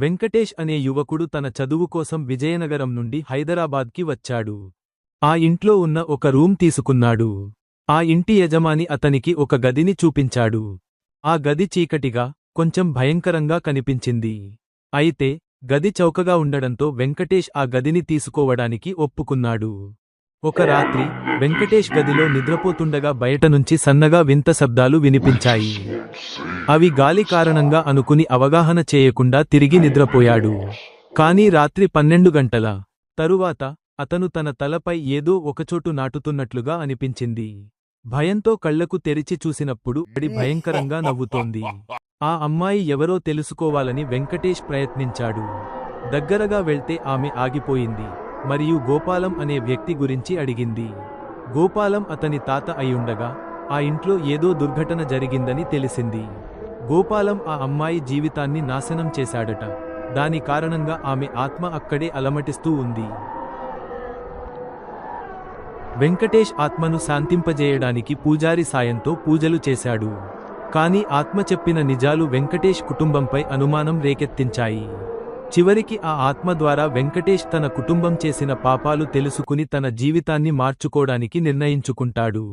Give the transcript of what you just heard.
వెంకటేష్ అనే యువకుడు తన చదువు కోసం విజయనగరం నుండి హైదరాబాద్కి వచ్చాడు. ఆ ఇంట్లో ఉన్న ఒక రూమ్ తీసుకున్నాడు. ఆ ఇంటి యజమాని అతనికి ఒక గదిని చూపించాడు. ఆ గది చీకటిగా కొంచెం భయంకరంగా కనిపించింది. అయితే గది చౌకగా ఉండడంతో వెంకటేష్ ఆ గదిని తీసుకోవడానికి ఒప్పుకున్నాడు. ఒక రాత్రి వెంకటేష్ గదిలో నిద్రపోతుండగా బయట నుంచి సన్నగా వింత శబ్దాలు వినిపించాయి. అవి గాలి కారణంగా అనుకుని అవగాహన చేయకుండా తిరిగి నిద్రపోయాడు. కానీ రాత్రి పన్నెండు గంటల తరువాత అతను తన తలపై ఏదో ఒకచోటు నాటుతున్నట్లుగా అనిపించింది. భయంతో కళ్ళకు తెరిచి చూసినప్పుడు అడి భయంకరంగా నవ్వుతోంది. ఆ అమ్మాయి ఎవరో తెలుసుకోవాలని వెంకటేష్ ప్రయత్నించాడు. దగ్గరగా వెళ్తే ఆమె ఆగిపోయింది. మరియు గోపాలం అనే వ్యక్తి గురించి అడిగింది. గోపాలం అతని తాత అయ్యుండగా ఆ ఇంట్లో ఏదో దుర్ఘటన జరిగిందని తెలిసింది. గోపాలం ఆ అమ్మాయి జీవితాన్ని నాశనం చేశాడట. దాని కారణంగా ఆమె ఆత్మ అక్కడే అలమటిస్తూ ఉంది. వెంకటేష్ ఆత్మను శాంతింపజేయడానికి పూజారి సాయంతో పూజలు చేశాడు. కానీ ఆత్మ చెప్పిన నిజాలు వెంకటేష్ కుటుంబంపై అనుమానం రేకెత్తించాయి. చివరికి ఆ ఆత్మ ద్వారా వెంకటేష్ తన కుటుంబం చేసిన పాపాలు తెలుసుకుని తన జీవితాన్ని మార్చుకోడానికి నిర్ణయించుకుంటాడు.